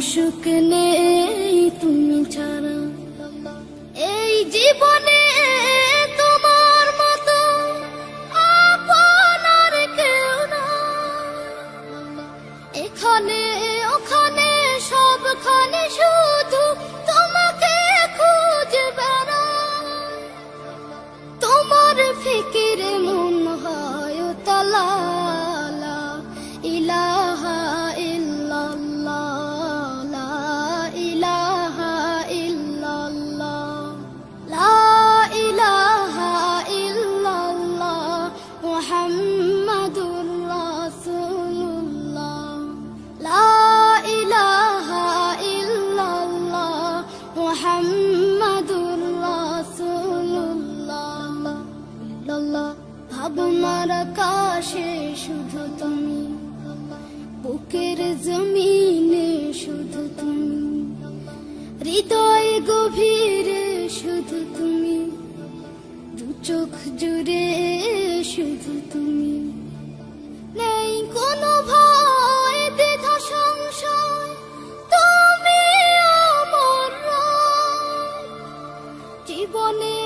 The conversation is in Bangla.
মাসুক নেই তুমি ছাড়া। এই জীবনে তোমার মতো কেউ না এখানে ওখানে সবখানে শুধু তোমাকে খুঁজে বেড়াই। তোমার ফিকিরে মন হয় তালা চাঁদমার আকাশে শুধু তুমি। বুকের জমিনে শুধু তুমি। হৃদয় গভীরে শুধু তুমি। দু চোখ জুড়ে শুধু তুমি। নেই কোনো ভয় দ্বিধা সংশয়, তুমি আমার জীবনে